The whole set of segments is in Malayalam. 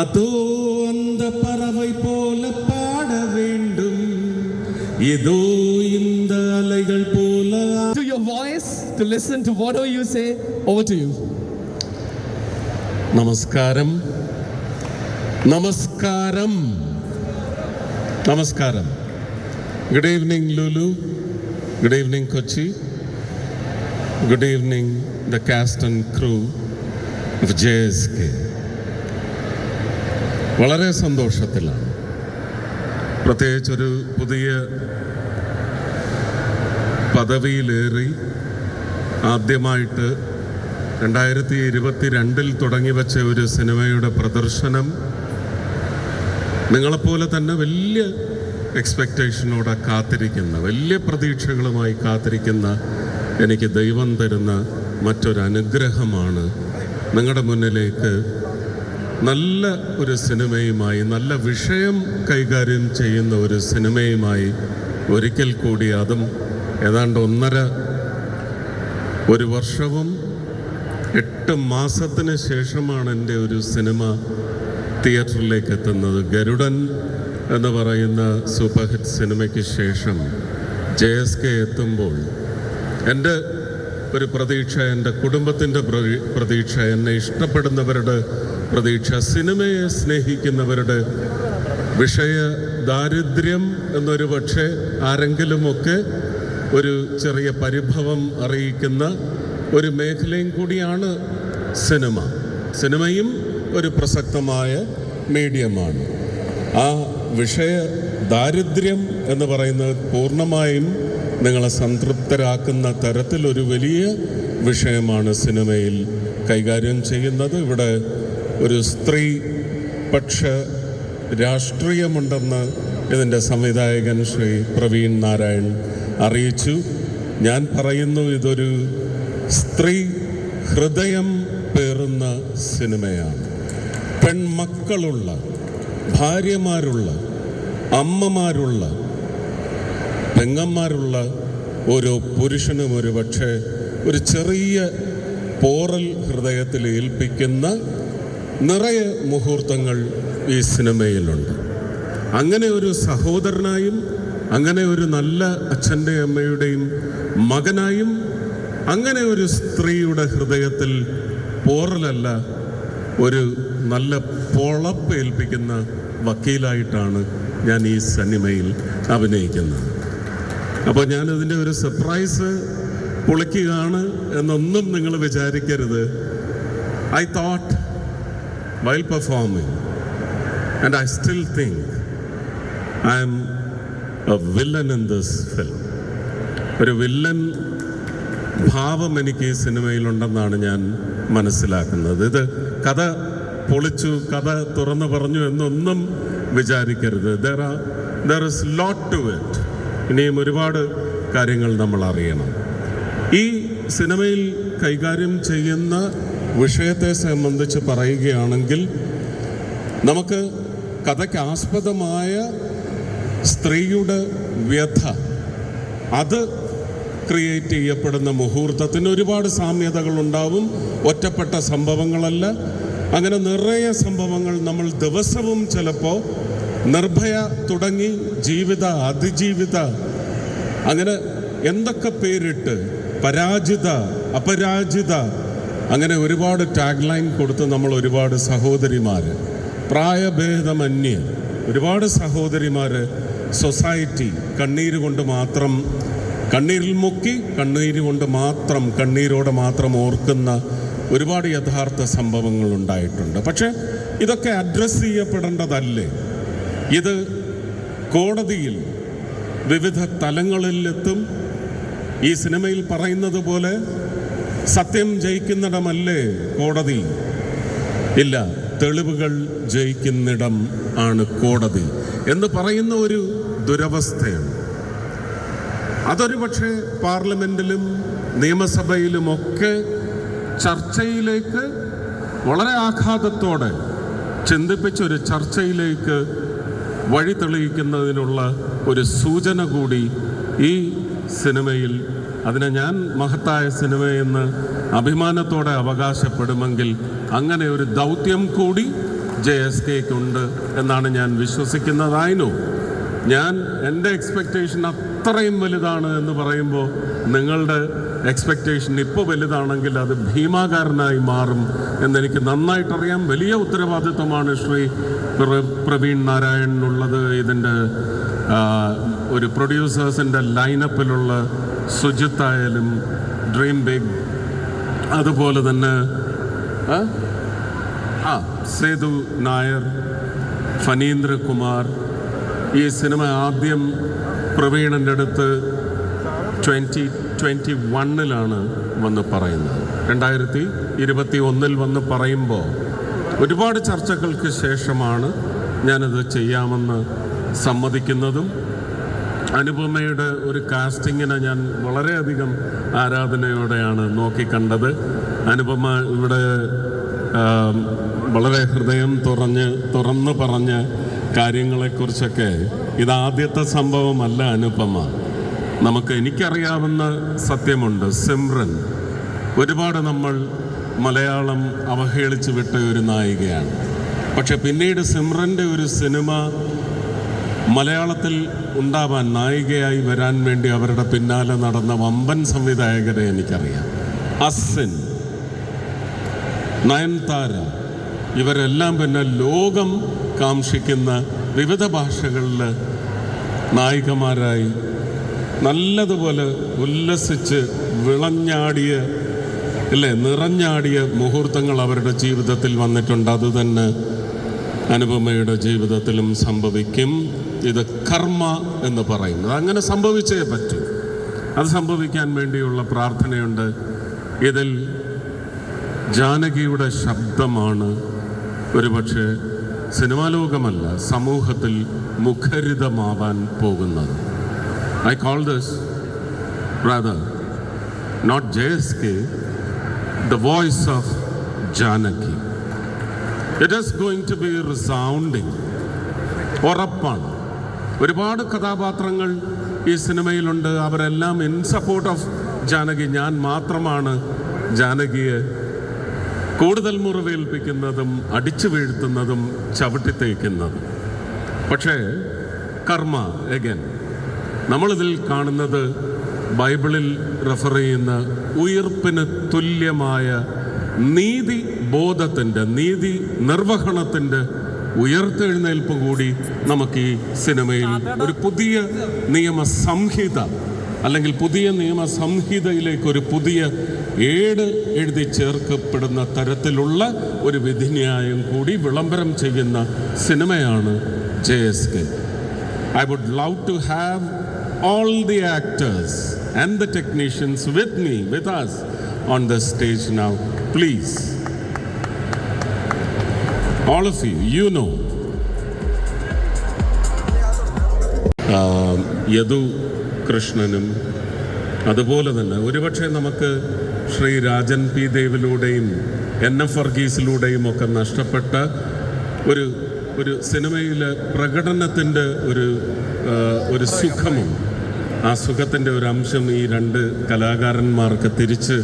அதோ அந்த பறவை போல பாட வேண்டும் ஏதோ இந்த அலைகள் போல to your voice, to listen to whatever you say. Over to you. നമസ്കാരം നമസ്കാരം നമസ്കാരം good evening Lulu good evening Kochi good evening the cast and crew of J S K വളരെ സന്തോഷത്തിലാണ്. പ്രത്യേകിച്ചൊരു പുതിയ പദവിയിലേറി ആദ്യമായിട്ട് രണ്ടായിരത്തി ഇരുപത്തി രണ്ടിൽ തുടങ്ങി വെച്ച ഒരു സിനിമയുടെ പ്രദർശനം നിങ്ങളെപ്പോലെ തന്നെ വലിയ എക്സ്പെക്റ്റേഷനോടെ കാത്തിരിക്കുന്ന വലിയ പ്രതീക്ഷകളുമായി കാത്തിരിക്കുന്ന എനിക്ക് ദൈവം തരുന്ന മറ്റൊരു അനുഗ്രഹമാണ് നിങ്ങളുടെ മുന്നിലേക്ക് നല്ല ഒരു സിനിമയുമായി നല്ല വിഷയം കൈകാര്യം ചെയ്യുന്ന ഒരു സിനിമയുമായി ഒരിക്കൽ കൂടി അതും ഏതാണ്ട് ഒന്നര ഒരു വർഷവും എട്ട് മാസത്തിന് ശേഷമാണ് എന്റെ ഒരു സിനിമ തിയേറ്ററിലേക്ക് എത്തുന്നത്. ഗരുഡൻ എന്ന് പറയുന്ന സൂപ്പർ ഹിറ്റ് സിനിമയ്ക്ക് ശേഷം ജെ എസ് കെ എത്തുമ്പോൾ എന്റെ ഒരു പ്രതീക്ഷ എന്റെ കുടുംബത്തിന്റെ പ്രതീക്ഷ എന്നെ ഇഷ്ടപ്പെടുന്നവരുടെ പ്രതീക്ഷ സിനിമയെ സ്നേഹിക്കുന്നവരുടെ വിഷയ ദാരിദ്ര്യം എന്നൊരു പക്ഷേ ആരെങ്കിലുമൊക്കെ ഒരു ചെറിയ പരിഭവം അറിയിക്കുന്ന ഒരു മേഖലയും കൂടിയാണ് സിനിമ. സിനിമയും ഒരു പ്രസക്തമായ മീഡിയമാണ്. ആ വിഷയ ദാരിദ്ര്യം എന്ന് പറയുന്നത് പൂർണമായും നിങ്ങളെ സംതൃപ്തരാക്കുന്ന തരത്തിലൊരു വലിയ വിഷയമാണ് സിനിമയിൽ കൈകാര്യം ചെയ്യുന്നത്. ഇവിടെ ഒരു സ്ത്രീ പക്ഷ രാഷ്ട്രീയമുണ്ടെന്ന് ഇതിന്റെ സംവിധായകൻ ശ്രീ പ്രവീൺ നാരായൺ അറിയിച്ചു. ഞാൻ പറയുന്നു ഇതൊരു സ്ത്രീ ഹൃദയം പേറുന്ന സിനിമയാണ്. പെൺമക്കളുള്ള ഭാര്യമാരുള്ള അമ്മമാരുള്ള പെങ്ങന്മാരുള്ള ഓരോ പുരുഷനും ഒരു പക്ഷേ ഒരു ചെറിയ പോറൽ ഹൃദയത്തിൽ ഏൽപ്പിക്കുന്ന നിറയെ മുഹൂർത്തങ്ങൾ ഈ സിനിമയിലുണ്ട്. അങ്ങനെ ഒരു സഹോദരനായും അങ്ങനെ ഒരു നല്ല അച്ഛന്റെ അമ്മയുടെയും മകനായും അങ്ങനെ ഒരു സ്ത്രീയുടെ ഹൃദയത്തിൽ പോറലല്ല ഒരു നല്ല പൊളപ്പ് ഏൽപ്പിക്കുന്ന വക്കീലായിട്ടാണ് ഞാൻ ഈ സിനിമയിൽ അഭിനയിക്കുന്നത്. അപ്പോൾ ഞാനതിന്റെ ഒരു സർപ്രൈസ് പൊളിക്കുകയാണ് എന്നൊന്നും നിങ്ങൾ വിചാരിക്കരുത്. I thought while performing. And I still think I am a villain in this film. ഒരു വില്ലൻ ഭാവം എനിക്ക് ഈ സിനിമയിലുണ്ടെന്നാണ് ഞാൻ മനസ്സിലാക്കുന്നത് ഇത് കഥ പൊളിച്ചു കഥ തുറന്നു പറഞ്ഞു എന്നൊന്നും വിചാരിക്കരുത് there are there is lot to it ഇനിയും ഒരുപാട് കാര്യങ്ങൾ നമ്മൾ അറിയണം ഈ സിനിമയിൽ കൈകാര്യം ചെയ്യുന്ന വിഷയത്തെ സംബന്ധിച്ച് പറയുകയാണെങ്കിൽ നമുക്ക് കഥയ്ക്ക് ആസ്പദമായ സ്ത്രീയുടെ വ്യഥ അത് ക്രിയേറ്റ് ചെയ്യപ്പെടുന്ന മുഹൂർത്തത്തിന് ഒരുപാട് സാമ്യതകളുണ്ടാവും. ഒറ്റപ്പെട്ട സംഭവങ്ങളല്ല. അങ്ങനെ നിറയെ സംഭവങ്ങൾ നമ്മൾ ദിവസവും ചിലപ്പോൾ നിർഭയ തുടങ്ങി ജീവിത അതിജീവിത അങ്ങനെ എന്തൊക്കെ പേരിട്ട്? പരാജിത അപരാജിത അങ്ങനെ ഒരുപാട് ടാഗ് ലൈൻ കൊടുത്ത് നമ്മൾ ഒരുപാട് സഹോദരിമാർ പ്രായഭേദമന്യേ ഒരുപാട് സഹോദരിമാർ സൊസൈറ്റി കണ്ണീര് കൊണ്ട് മാത്രം കണ്ണീരിൽ മുക്കി കണ്ണീര് കൊണ്ട് മാത്രം കണ്ണീരോടെ മാത്രം ഓർക്കുന്ന ഒരുപാട് യഥാർത്ഥ സംഭവങ്ങൾ ഉണ്ടായിട്ടുണ്ട്. പക്ഷേ ഇതൊക്കെ അഡ്രസ്സ് ചെയ്യപ്പെടേണ്ടതല്ലേ? ഇത് കോടതിയിൽ വിവിധ തലങ്ങളിലെത്തും. ഈ സിനിമയിൽ പറയുന്നത് പോലെ സത്യം ജയിക്കുന്നിടമല്ലേ കോടതി? ഇല്ല തെളിവുകൾ ജയിക്കുന്നിടം ആണ് കോടതി എന്ന് പറയുന്ന ഒരു ദുരവസ്ഥയാണ്. അതൊരു പക്ഷേ പാർലമെന്റിലും നിയമസഭയിലുമൊക്കെ ചർച്ചയിലേക്ക് വളരെ ആഘാതത്തോടെ ചിന്തിപ്പിച്ചൊരു ചർച്ചയിലേക്ക് വഴി തെളിയിക്കുന്നതിനുള്ള ഒരു സൂചന കൂടി ഈ സിനിമയിൽ അതിനെ ഞാൻ മഹത്തായ സിനിമയെന്ന് അഭിമാനത്തോടെ അവകാശപ്പെടുമെങ്കിൽ അങ്ങനെ ഒരു ദൗത്യം കൂടി ജെ എസ് കെക്കുണ്ട് എന്നാണ് ഞാൻ വിശ്വസിക്കുന്നതായിരുന്നു ഞാൻ എന്റെ എക്സ്പെക്റ്റേഷൻ അത്രയും വലുതാണ് എന്ന് പറയുമ്പോൾ നിങ്ങളുടെ എക്സ്പെക്റ്റേഷൻ ഇപ്പോൾ വലുതാണെങ്കിൽ അത് ഭീമാകാരനായി മാറും എന്നെനിക്ക് നന്നായിട്ടറിയാം. വലിയ ഉത്തരവാദിത്വമാണ് ശ്രീ പ്ര- പ്രവീൺ നാരായണനുള്ളത്. ഇതിന്റെ ഒരു പ്രൊഡ്യൂസേഴ്സിന്റെ ലൈനപ്പിലുള്ള സുജിത്തായാലും ഡ്രീം ബിഗ് അതുപോലെ തന്നെ ആ? സേതു നായർ ഫനീന്ദ്രകുമാർ ഈ സിനിമ ആദ്യം പ്രവീണന്റെ അടുത്ത് ട്വന്റി ട്വന്റി വണ്ണിലാണ് വന്ന് പറയുന്നത് രണ്ടായിരത്തി ഇരുപത്തി ഒന്നിൽ വന്ന് പറയുമ്പോൾ ഒരുപാട് ചർച്ചകൾക്ക് ശേഷമാണ് ഞാനത് ചെയ്യാമെന്ന് സമ്മതിക്കുന്നതും അനുപമയുടെ ഒരു കാസ്റ്റിങ്ങിനെ ഞാൻ വളരെയധികം ആരാധനയോടെയാണ് നോക്കിക്കണ്ടത്. അനുപമ ഇവിടെ വളരെ ഹൃദയം തുറഞ്ഞ് തുറന്ന് പറഞ്ഞ കാര്യങ്ങളെക്കുറിച്ചൊക്കെ ഇതാദ്യത്തെ സംഭവമല്ല അനുപമ. നമുക്ക് എനിക്കറിയാവുന്ന സത്യമുണ്ട് സിമ്രൻ ഒരുപാട് നമ്മൾ മലയാളം അവഹേളിച്ച് വിട്ട ഒരു നായികയാണ്. പക്ഷെ പിന്നീട് സിമ്രന്റെ ഒരു സിനിമ മലയാളത്തിൽ ഉണ്ടാവാൻ നായികയായി വരാൻ വേണ്ടി അവരുടെ പിന്നാലെ നടന്ന വമ്പൻ സംവിധായകരെ എനിക്കറിയാം. അസിൻ നയൻതാര ഇവരെല്ലാം പിന്നെ ലോകം കാക്ഷിക്കുന്ന വിവിധ ഭാഷകളിൽ നായികമാരായി നല്ലതുപോലെ ഉല്ലസിച്ച് വിളഞ്ഞാടിയ അല്ലേ നിറഞ്ഞാടിയ മുഹൂർത്തങ്ങൾ അവരുടെ ജീവിതത്തിൽ വന്നിട്ടുണ്ട്. അതുതന്നെ അനുപമയുടെ ജീവിതത്തിലും സംഭവിക്കും. ഇത് കർമ്മ എന്ന് പറയുന്നത് അങ്ങനെ സംഭവിച്ചേ പറ്റൂ. അത് സംഭവിക്കാൻ വേണ്ടിയുള്ള പ്രാർത്ഥനയുണ്ട്. ഇതിൽ ജാനകിയുടെ ശബ്ദമാണ് ഒരുപക്ഷെ സിനിമാ ലോകമല്ല സമൂഹത്തിൽ മുഖരിതമാവാൻ പോകുന്നത്. I call this brother not J S K the voice of Janaki it is going to be resounding ഉറപ്പാണ്. ഒരുപാട് കഥാപാത്രങ്ങൾ ഈ സിനിമയിലുണ്ട്. അവരെല്ലാം ഇൻ സപ്പോർട്ട് ഓഫ് ജാനകി. ഞാൻ മാത്രമാണ് ജാനകിയെ കൂടുതൽ മുറിവേൽപ്പിക്കുന്നതും അടിച്ചു വീഴ്ത്തുന്നതും ചവിട്ടിത്തേക്കുന്നതും പക്ഷേ കർമ്മ എഗൻ നമ്മളിതിൽ കാണുന്നത് ബൈബിളിൽ റെഫർ ചെയ്യുന്ന ഉയർപ്പിന് തുല്യമായ നീതി ബോധത്തിന്റെ നീതി നിർവഹണത്തിന്റെ ഉയർത്തെഴുന്നേൽപ്പ് കൂടി നമുക്ക് ഈ സിനിമയിൽ ഒരു പുതിയ നിയമ സംഹിത അല്ലെങ്കിൽ പുതിയ നിയമ സംഹിതയിലേക്ക് ഒരു പുതിയ ഏട് എഴുതി ചേർക്കപ്പെടുന്ന തരത്തിലുള്ള ഒരു വിധിന്യായം കൂടി വിളംബരം ചെയ്യുന്ന സിനിമയാണ് J S K I would love to have all the actors and the technicians with me, with us on the stage now. Please. All of you, you know. Yadu കൃഷ്ണനും അതുപോലെ തന്നെ ഒരുപക്ഷെ നമുക്ക് ശ്രീ രാജൻ പി ദേവിലൂടെയും എൻ എഫ് വർഗീസിലൂടെയും ഒക്കെ നഷ്ടപ്പെട്ട ഒരു ഒരു സിനിമയിലെ പ്രകടനത്തിന്റെ ഒരു ഒരു സുഖമും ആ സുഖത്തിന്റെ ഒരു അംശം ഈ രണ്ട് കലാകാരന്മാർക്ക് തിരിച്ച്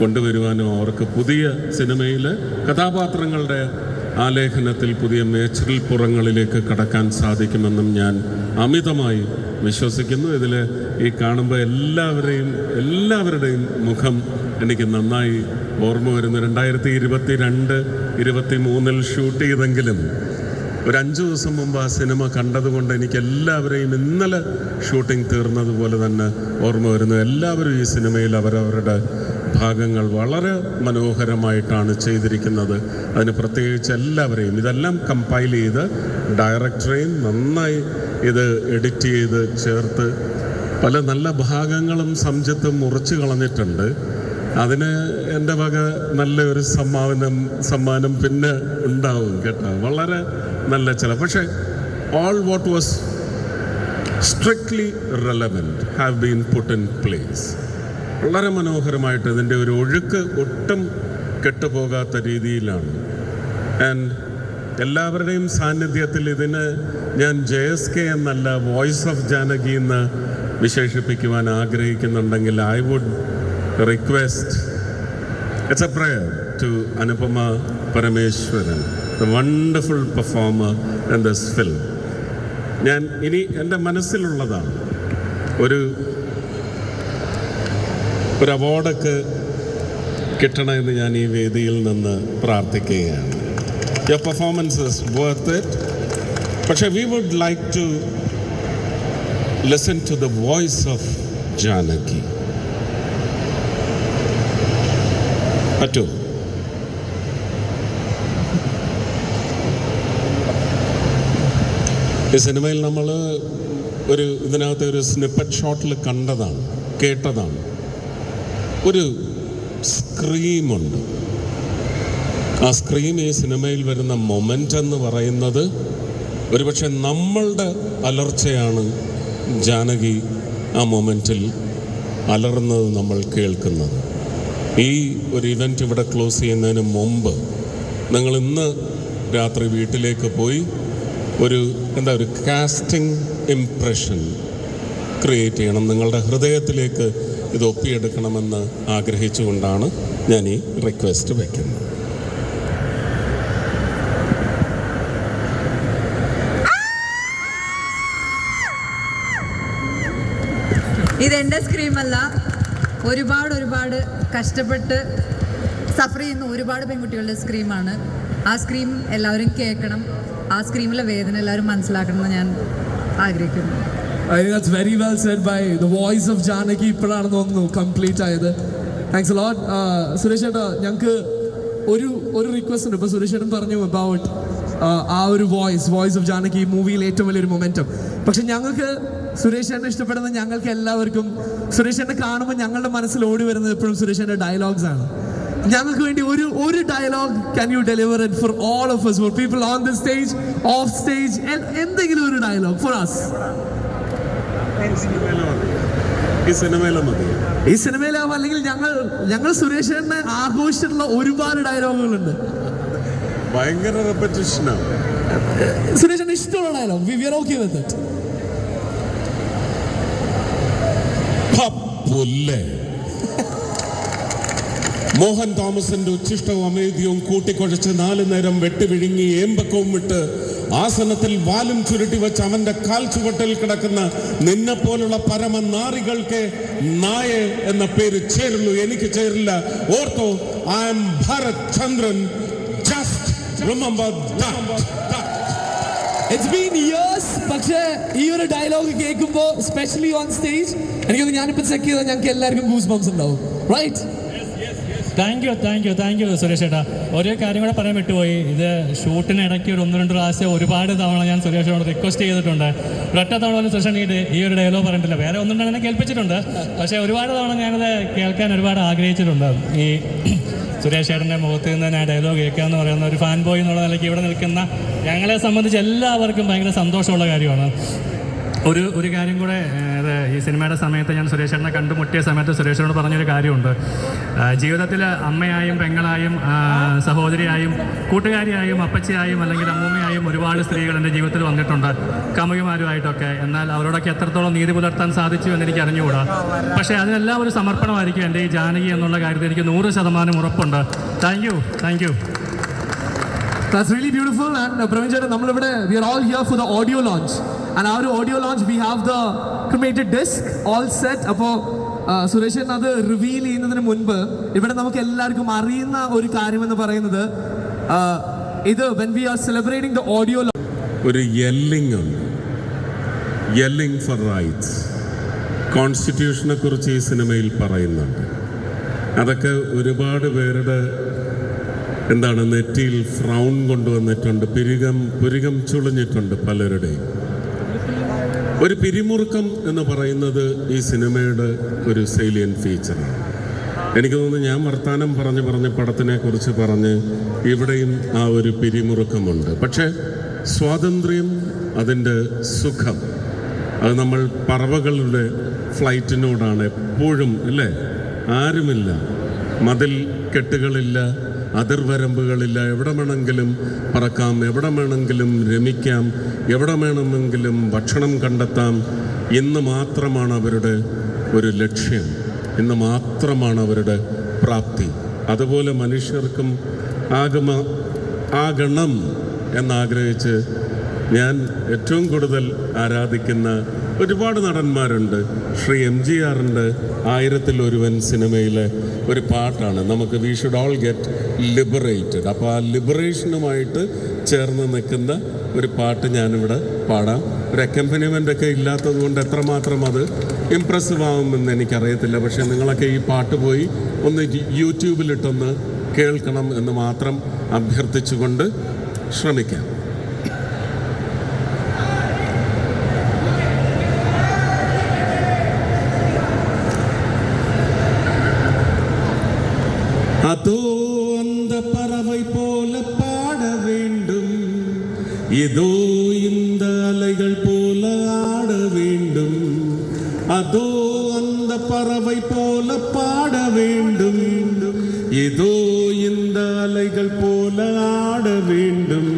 കൊണ്ടുവരുവാനും അവർക്ക് പുതിയ സിനിമയിലെ കഥാപാത്രങ്ങളുടെ ആലേഖനത്തിൽ പുതിയ മേച്ചിൽ പുറങ്ങളിലേക്ക് കടക്കാൻ സാധിക്കുമെന്നും ഞാൻ അമിതമായി വിശ്വസിക്കുന്നു. ഇതിൽ ഈ കാണുമ്പോൾ എല്ലാവരെയും എല്ലാവരുടെയും മുഖം എനിക്ക് നന്നായി ഓർമ്മ വരുന്നു. രണ്ടായിരത്തി ഇരുപത്തി രണ്ട് ഇരുപത്തി മൂന്നിൽ ഷൂട്ട് ചെയ്തെങ്കിലും ഒരു അഞ്ച് ദിവസം മുമ്പ് ആ സിനിമ കണ്ടതുകൊണ്ട് എനിക്ക് എല്ലാവരെയും ഇന്നലെ ഷൂട്ടിംഗ് തീർന്നതുപോലെ തന്നെ ഓർമ്മ വരുന്നു. എല്ലാവരും ഈ സിനിമയിൽ അവരവരുടെ ഭാഗങ്ങൾ വളരെ മനോഹരമായിട്ടാണ് ചെയ്തിരിക്കുന്നത്. അതിന് പ്രത്യേകിച്ച് എല്ലാവരെയും ഇതെല്ലാം കമ്പൈൽ ചെയ്ത് ഡയറക്ടറെയും നന്നായി ഇത് എഡിറ്റ് ചെയ്ത് ചേർത്ത് പല നല്ല ഭാഗങ്ങളും സംജത്ത് മുറിച്ച് കളഞ്ഞിട്ടുണ്ട്. അതിന് എന്റെ വക നല്ലൊരു സമ്മാനം സമ്മാനം പിന്നെ ഉണ്ടാവും കേട്ടോ. വളരെ നല്ല ചില പക്ഷേ all what was strictly relevant have been put in place വളരെ മനോഹരമായിട്ട് ഇതിന്റെ ഒരു ഒഴുക്ക് ഒട്ടും കെട്ടുപോകാത്ത രീതിയിലാണ്. ആൻഡ് എല്ലാവരുടെയും സാന്നിധ്യത്തിൽ ഇതിന് ഞാൻ ജെ എസ് കെ എന്നല്ല വോയിസ് ഓഫ് ജാനകി എന്ന് വിശേഷിപ്പിക്കുവാൻ ആഗ്രഹിക്കുന്നുണ്ടെങ്കിൽ I would request it's a prayer to Anupama Parameswaran the wonderful performer in this film ഞാൻ ഇനി എന്റെ മനസ്സിലുള്ളതാണ്. ഒരു ഒരു അവാർഡൊക്കെ കിട്ടണമെന്ന് ഞാൻ ഈ വേദിയിൽ നിന്ന് പ്രാർത്ഥിക്കുകയാണ്. യുവർ പെർഫോമൻസസ് വർത്ത് ഇറ്റ് പക്ഷേ we would like to listen to the voice of Janaki പറ്റുമോ ഈ സിനിമയിൽ നമ്മൾ ഒരു ഇതിനകത്ത് ഒരു സ്നിപ്പറ്റ് ഷോട്ടിൽ കണ്ടതാണ് കേട്ടതാണ്. ഒരു സ്ക്രീമുണ്ട് ആ സ്ക്രീം ഈ സിനിമയിൽ വരുന്ന മൊമെന്റ് എന്ന് പറയുന്നത് ഒരുപക്ഷെ നമ്മളുടെ അലർച്ചയാണ് ജാനകി ആ മൊമെന്റിൽ അലർന്നത് നമ്മൾ കേൾക്കുന്നത്. ഈ ഒരു ഇവന്റ് ഇവിടെ ക്ലോസ് ചെയ്യുന്നതിന് മുമ്പ് നിങ്ങൾ ഇന്ന് രാത്രി വീട്ടിലേക്ക് പോയി ഒരു എന്താ ഒരു കാസ്റ്റിംഗ് ഇംപ്രഷൻ ക്രിയേറ്റ് ചെയ്യണം. നിങ്ങളുടെ ഹൃദയത്തിലേക്ക് ഇത് ഒപ്പിയെടുക്കണമെന്ന് ആഗ്രഹിച്ചുകൊണ്ടാണ് ഞാൻ ഈ റിക്വസ്റ്റ് വയ്ക്കുന്നത് ഇതെന്റെ സ്ക്രീമല്ല. ഒരുപാട് ഒരുപാട് കഷ്ടപ്പെട്ട് സഫർ ചെയ്യുന്ന ഒരുപാട് പെൺകുട്ടികളുടെ സ്ക്രീമാണ്. ആ സ്ക്രീം എല്ലാവരും കേൾക്കണം. ആ സ്ക്രീമിലെ വേദന എല്ലാവരും മനസ്സിലാക്കണം എന്ന് ഞാൻ ആഗ്രഹിക്കുന്നു. I think very well said by the voice of Janaki ഇപ്പോഴാണെന്ന് തോന്നുന്നു കംപ്ലീറ്റ് ആയത്. താങ്ക്സ് ലോട്ട് സുരേഷ് ചേട്ടാ ഞങ്ങൾക്ക് ഒരു ഒരു റിക്വസ്റ്റ് ഉണ്ട്. ഇപ്പോൾ സുരേഷ് ചേട്ടൻ പറഞ്ഞു അബൌട്ട് ആ ഒരു വോയിസ് വോയിസ് ഓഫ് ജാനകി മൂവിയിൽ ഏറ്റവും വലിയൊരു മൊമെന്റം പക്ഷെ ഞങ്ങൾക്ക് സുരേഷ് ചേട്ടൻ ഇഷ്ടപ്പെടുന്ന ഞങ്ങൾക്ക് എല്ലാവർക്കും സുരേഷ് ചേട്ടനെ കാണുമ്പോൾ ഞങ്ങളുടെ മനസ്സിൽ ഓടി വരുന്നത് എപ്പോഴും സുരേഷ് ചേട്ടന്റെ ഡയലോഗ്സ് ആണ്. ഞങ്ങൾക്ക് വേണ്ടി ഒരു ഒരു dialogue can you deliver it for all of for people on the stage of stage എന്തെങ്കിലും ഒരു ഡയലോഗ് ഫോർ us. ഈ സിനിമയിലും ഈ സിനിമയിലാവും അല്ലെങ്കിൽ ഞങ്ങൾ ഞങ്ങൾ സുരേഷേട്ടനെ ആഘോഷിച്ചിട്ടുള്ള ഒരുപാട് ഡയലോഗുകളുണ്ട്. ഭയങ്കര റെപ്പറ്റീഷനാണ് സുരേഷേട്ടന് ഇഷ്ടമുള്ള dialogue we are okay with it പുല്ലേ Mohan തോമസിന്റെ ഉച്ചിഷ്ടവും അമേദ്യവും കൂട്ടിക്കുഴച്ച് നാലു നേരം വെട്ടുവിഴുങ്ങി ഏമ്പക്കവും വിട്ട് ആസനത്തിൽ വാലും ചുരുട്ടി വെച്ച് അവന്റെ കാൽ ചുവട്ടിൽ കിടക്കുന്ന നിന്നെ പോലുള്ള പരമനാറികൾക്ക് നായ എന്ന പേര് ചേരുള്ളൂ എനിക്ക് ചേരില്ല. Ortho I am Bharat Chandran just remember it's been years പക്ഷേ ഈ ഒരു ഡയലോഗ് കേൾക്കുമ്പോൾ സ്പെഷ്യലി ഓൺ സ്റ്റേജ് എനിക്കൊന്ന് ഞാനിപ്പോൾ ചെക്ക് ചെയ്താൽ ഞങ്ങൾക്ക് എല്ലാവർക്കും ഗൂസ് ബംസ് ഉണ്ടാവും. Right thank you thank you thank you Suresh ചേട്ടാ ഒരു കാര്യം കൂടെ പറയാൻ വിട്ടുപോയി. ഇത് ഷൂട്ടിന് ഇടയ്ക്ക് ഒരു ഒന്ന് രണ്ട് പ്രാവശ്യം ഒരുപാട് തവണ ഞാൻ സുരേഷിനോട് റിക്വസ്റ്റ് ചെയ്തിട്ടുണ്ട്. ഒരൊറ്റ തവണ പോലും സുരേഷ് ഈ ഒരു ഡയലോഗ് പറഞ്ഞിട്ടില്ല. വേറെ ഒന്നും തന്നെ കേൾപ്പിച്ചിട്ടുണ്ട്. പക്ഷേ ഒരുപാട് തവണ ഞാനത് കേൾക്കാൻ ഒരുപാട് ആഗ്രഹിച്ചിട്ടുണ്ട്. ഈ സുരേഷ് ചേട്ടന്റെ മുഖത്ത് നിന്ന് ഞാൻ ഡയലോഗ് കേൾക്കുക എന്ന് പറയുന്ന ഒരു ഫാൻ ബോയ് എന്നുള്ള നിലയ്ക്ക് ഇവിടെ നിൽക്കുന്ന ഞങ്ങളെ സംബന്ധിച്ച് എല്ലാവർക്കും ഭയങ്കര സന്തോഷമുള്ള കാര്യമാണ്. ഒരു ഒരു കാര്യം കൂടെ ഈ സിനിമയുടെ സമയത്ത് ഞാൻ സുരേഷേട്ടനെ കണ്ടുമുട്ടിയ സമയത്ത് സുരേഷനോട് പറഞ്ഞൊരു കാര്യമുണ്ട്. ജീവിതത്തിൽ അമ്മയായും പെങ്ങളായും സഹോദരിയായും കൂട്ടുകാരിയായും അപ്പച്ചിയായും അല്ലെങ്കിൽ അമ്മൂമ്മയായും ഒരുപാട് സ്ത്രീകൾ എന്റെ ജീവിതത്തിൽ വന്നിട്ടുണ്ട് കമുകിമാരുമായിട്ടൊക്കെ എന്നാൽ അവരോടൊക്കെ എത്രത്തോളം നീതി പുലർത്താൻ സാധിച്ചു എന്ന് എനിക്ക് അറിഞ്ഞുകൂടാ. പക്ഷേ അതിനെല്ലാം ഒരു സമർപ്പണമായിരിക്കും എന്റെ ഈ ജാനകി എന്നുള്ള കാര്യത്തിൽ എനിക്ക് നൂറ് ശതമാനം ഉറപ്പുണ്ട്. Thank you thank you That's really beautiful. And uh, Pravin Jada, we are all here for the audio launch. And our audio launch, we have the cremated disc all set. അപ്പോൾ സുരേഷൻ അത് റിവീൽ ചെയ്യുന്നതിന് മുൻപ് ഇവിടെ നമുക്ക് എല്ലാവർക്കും അറിയുന്ന ഒരു കാര്യമെന്ന് പറയുന്നത് ഇത് when we are celebrating the audio ഒരു യെല്ലിംഗ് ഉണ്ട്. യെല്ലിംഗ് ഫോർ റൈറ്റ്സ് കോൺസ്റ്റിറ്റ്യൂഷനെ കുറിച്ച് ഈ സിനിമയിൽ പറയുന്നുണ്ട്. അതൊക്കെ ഒരുപാട് പേരുടെ എന്താണ് നെറ്റിയിൽ ഫ്രൗൺ കൊണ്ടുവന്നിട്ടുണ്ട് പിരികം പുരികം ചുളിഞ്ഞിട്ടുണ്ട് പലരുടെയും. ഒരു പിരിമുറുക്കം എന്ന് പറയുന്നത് ഈ സിനിമയുടെ ഒരു സെയിലിയൻ ഫീച്ചറാണ് എനിക്ക് തോന്നുന്നു ഞാൻ വർത്തമാനം പറഞ്ഞ് പറഞ്ഞ് പടത്തിനെ കുറിച്ച് പറഞ്ഞ് ഇവിടെയും ആ ഒരു പിരിമുറുക്കമുണ്ട്. പക്ഷേ സ്വാതന്ത്ര്യം അതിന്റെ സുഖം അത് നമ്മൾ പറവകളുടെ ഫ്ലൈറ്റിനോടാണ് എപ്പോഴും അല്ലേ? ആരുമില്ല. മതിൽ കെട്ടുകളില്ല അതിർവരമ്പുകളില്ല. എവിടെ വേണമെങ്കിലും പറക്കാം എവിടെ വേണമെങ്കിലും രമിക്കാം എവിടെ വേണമെങ്കിലും ഭക്ഷണം കണ്ടെത്താം എന്ന് മാത്രമാണ് അവരുടെ ഒരു ലക്ഷ്യം. എന്ന് മാത്രമാണ് അവരുടെ പ്രാപ്തി. അതുപോലെ മനുഷ്യർക്കും ആഗമ ആകണം എന്നാഗ്രഹിച്ച് ഞാൻ ഏറ്റവും കൂടുതൽ ആരാധിക്കുന്ന ഒരുപാട് നടന്മാരുണ്ട്. ശ്രീ എം ജി ആറിന്റെ ആയിരത്തിൽ ഒരുവൻ സിനിമയിലെ ഒരു പാട്ടാണ്. നമുക്ക് we should all get liberated അപ്പോൾ ആ ലിബറേഷനുമായിട്ട് ചേർന്ന് നിൽക്കുന്ന ഒരു പാട്ട് ഞാനിവിടെ പാടാം. ഒരു അക്കമ്പനിമെന്റ് ഒക്കെ ഇല്ലാത്തത് കൊണ്ട് എത്രമാത്രം അത് ഇമ്പ്രസീവ് ആകുമെന്ന് എനിക്കറിയത്തില്ല. പക്ഷേ നിങ്ങളൊക്കെ ഈ പാട്ട് പോയി ഒന്ന് യൂട്യൂബിലിട്ടൊന്ന് കേൾക്കണം എന്ന് മാത്രം അഭ്യർത്ഥിച്ചുകൊണ്ട് ശ്രമിക്കാം. அதோ இதோ இந்த அலைகள் போல ஆட வேண்டும். அதோ அந்த பறவை போல பாட வேண்டும். இதோ இந்த அலைகள் போல ஆட வேண்டும்.